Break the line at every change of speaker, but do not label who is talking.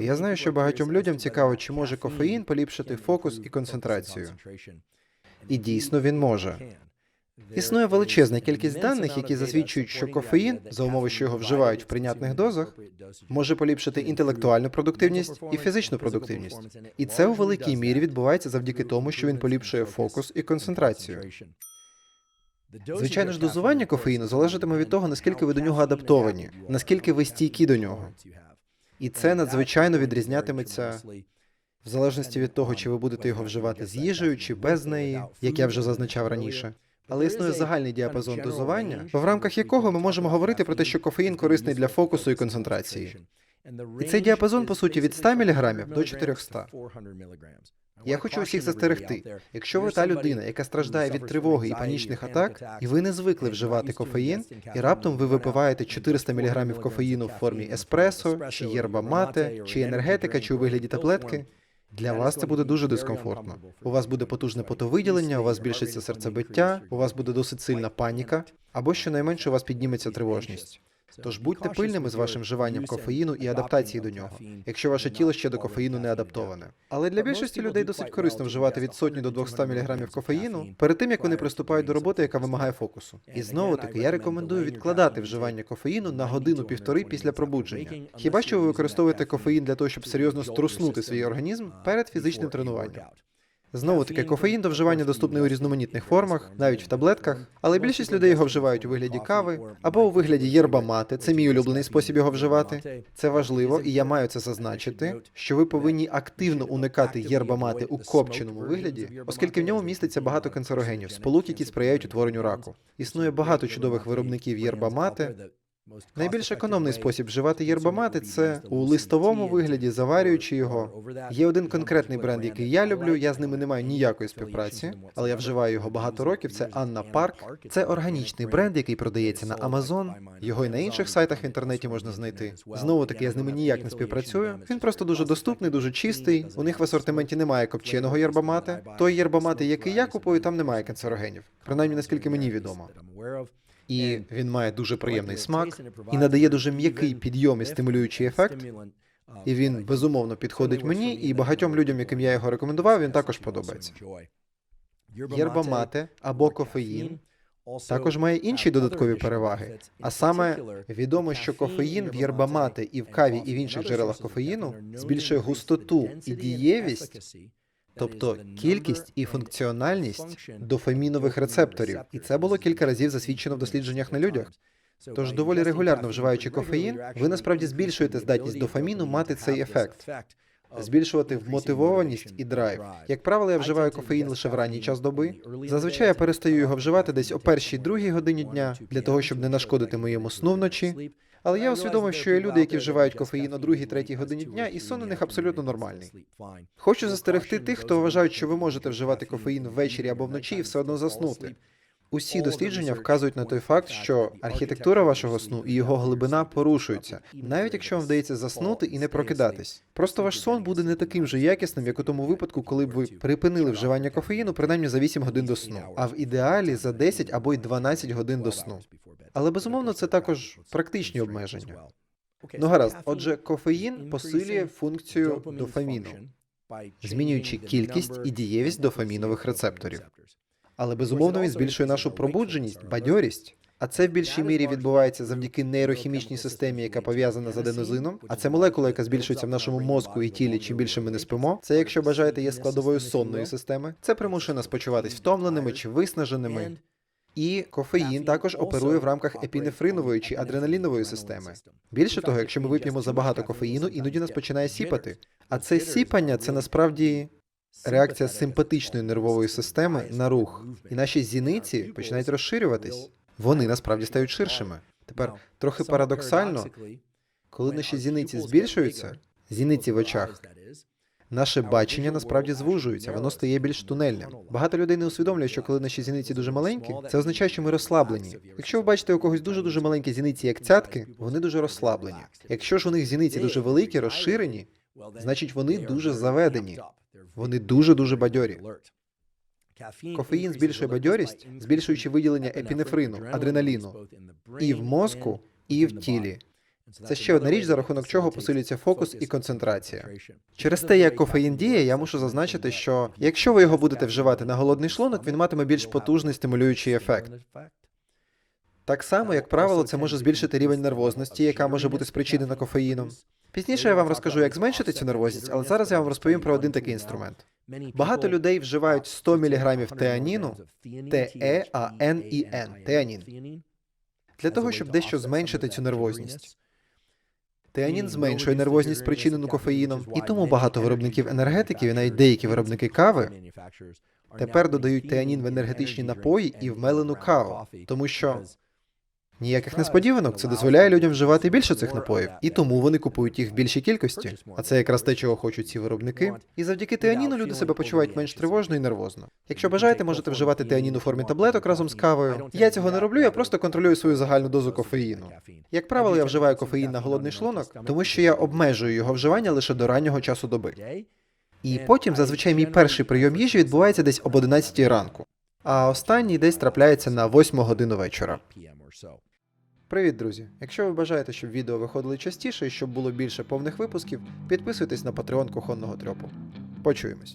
Я знаю, що багатьом людям цікаво, чи може кофеїн поліпшити фокус і концентрацію. І дійсно він може. Існує величезна кількість даних, які засвідчують, що кофеїн, за умови, що його вживають в прийнятних дозах, може поліпшити інтелектуальну продуктивність і фізичну продуктивність. І це у великій мірі відбувається завдяки тому, що він поліпшує фокус і концентрацію. Звичайно ж, дозування кофеїну залежатиме від того, наскільки ви до нього адаптовані, наскільки ви стійкі до нього. І це надзвичайно відрізнятиметься в залежності від того, чи ви будете його вживати з їжею чи без неї, як я вже зазначав раніше. Але існує загальний діапазон дозування, в рамках якого ми можемо говорити про те, що кофеїн корисний для фокусу і концентрації. І цей діапазон, по суті, від 100 мг до 400. Я хочу усіх застерегти. Якщо ви та людина, яка страждає від тривоги і панічних атак, і ви не звикли вживати кофеїн, і раптом ви випиваєте 400 мг кофеїну в формі еспресо, чи єрба мате, чи енергетика, чи у вигляді таблетки. Для вас це буде дуже дискомфортно. У вас буде потужне потовиділення, у вас збільшиться серцебиття, у вас буде досить сильна паніка, або щонайменше у вас підніметься тривожність. Тож будьте пильними з вашим вживанням кофеїну і адаптації до нього, якщо ваше тіло ще до кофеїну не адаптоване. Але для більшості людей досить корисно вживати від сотні до 200 мг кофеїну перед тим, як вони приступають до роботи, яка вимагає фокусу. І знову таки я рекомендую відкладати вживання кофеїну на годину-півтори після пробудження. Хіба що ви використовуєте кофеїн для того, щоб серйозно струснути свій організм перед фізичним тренуванням. Знову таки, кофеїн до вживання доступний у різноманітних формах, навіть в таблетках, але більшість людей його вживають у вигляді кави або у вигляді єрба мати. Це мій улюблений спосіб його вживати. Це важливо, і я маю це зазначити, що ви повинні активно уникати єрба мати у копченому вигляді, оскільки в ньому міститься багато канцерогенів, сполук, які сприяють утворенню раку. Існує багато чудових виробників єрба мати, Найбільш економний спосіб вживати єрбамати це у листовому вигляді, заварюючи його. Є один конкретний бренд, який я люблю. Я з ними не маю ніякої співпраці, але я вживаю його багато років. Це Анна Парк. Це органічний бренд, який продається на Amazon. Його і на інших сайтах в інтернеті можна знайти. Знову таки, я з ними ніяк не співпрацюю. Він просто дуже доступний, дуже чистий. У них в асортименті немає копченого єрбамати. Той єрбамати, який я купую, там немає канцерогенів. Принаймні, наскільки мені відомо. І він має дуже приємний смак і надає дуже м'який підйом і стимулюючий ефект. І він безумовно підходить мені, і багатьом людям, яким я його рекомендував, він також подобається. Єрба мате або кофеїн також має інші додаткові переваги. А саме відомо, що кофеїн в єрбамате і в каві, і в інших джерелах кофеїну збільшує густоту і дієвість, тобто кількість і функціональність дофамінових рецепторів. І це було кілька разів засвідчено в дослідженнях на людях. Тож доволі регулярно вживаючи кофеїн, ви насправді збільшуєте здатність дофаміну мати цей ефект. Збільшувати вмотивованість і драйв. Як правило, я вживаю кофеїн лише в ранній час доби. Зазвичай я перестаю його вживати десь о першій другій годині дня для того, щоб не нашкодити моєму сну вночі. Але я усвідомив, що є люди, які вживають кофеїн о другій третій годині дня, і сон у них абсолютно нормальний. Хочу застерегти тих, хто вважають, що ви можете вживати кофеїн ввечері або вночі і все одно заснути. Усі дослідження вказують на той факт, що архітектура вашого сну і його глибина порушуються, навіть якщо вам вдається заснути і не прокидатись. Просто ваш сон буде не таким же якісним, як у тому випадку, коли б ви припинили вживання кофеїну принаймні за 8 годин до сну, а в ідеалі за 10 або й 12 годин до сну. Але безумовно це також практичні обмеження. Ну гаразд, отже, кофеїн посилює функцію дофаміну, змінюючи кількість і дієвість дофамінових рецепторів. Але безумовно він збільшує нашу пробудженість, бадьорість. А це в більшій мірі відбувається завдяки нейрохімічній системі, яка пов'язана з аденозином. А це молекула, яка збільшується в нашому мозку і тілі, чим більше ми не спимо. Це, якщо бажаєте, є складовою сонної системи. Це примушує нас почуватись втомленими чи виснаженими. І кофеїн також оперує в рамках епінефринової чи адреналінової системи. Більше того, якщо ми вип'ємо забагато кофеїну, іноді нас починає сіпати. А це сіпання це насправді реакція симпатичної нервової системи на рух, і наші зіниці починають розширюватись. Вони насправді стають ширшими. Тепер трохи парадоксально, коли наші зіниці збільшуються, зіниці в очах, наше бачення насправді звужується, воно стає більш тунельним. Багато людей не усвідомлює, що коли наші зіниці дуже маленькі, це означає, що ми розслаблені. Якщо ви бачите у когось дуже дуже маленькі зіниці, як цятки, вони дуже розслаблені. Якщо ж у них зіниці дуже великі, розширені, значить вони дуже заведені. Вони дуже дуже бадьорі. Кофеїн збільшує бадьорість, збільшуючи виділення епінефрину, адреналіну і в мозку, і в тілі. Це ще одна річ, за рахунок чого посилюється фокус і концентрація. Через те, як кофеїн діє, я мушу зазначити, що якщо ви його будете вживати на голодний шлунок, він матиме більш потужний стимулюючий ефект. Так само, як правило, це може збільшити рівень нервозності, яка може бути спричинена кофеїном. Пізніше я вам розкажу, як зменшити цю нервозність, але зараз я вам розповім про один такий інструмент. Багато людей вживають 100 мг теаніну, Т-Е, а Н-І-Н, теанін, для того, щоб дещо зменшити цю нервозність. Теанін зменшує нервозність, спричинену кофеїном, і тому багато виробників енергетиків, і навіть деякі виробники кави, тепер додають теанін в енергетичні напої і в мелену каву, тому що ніяких несподіванок це дозволяє людям вживати більше цих напоїв, і тому вони купують їх в більшій кількості. А це якраз те, чого хочуть ці виробники. І завдяки теаніну люди себе почувають менш тривожно і нервозно. Якщо бажаєте, можете вживати теанін у формі таблеток разом з кавою. Я цього не роблю, я просто контролюю свою загальну дозу кофеїну. Як правило, я вживаю кофеїн на голодний шлунок, тому що я обмежую його вживання лише до раннього часу доби. І потім зазвичай мій перший прийом їжі відбувається десь об 11 ранку, а останній десь трапляється на 8 годину вечора. Привіт, друзі! Якщо ви бажаєте, щоб відео виходили частіше і щоб було більше повних випусків, підписуйтесь на Patreon кухонного трьопу. Почуємось.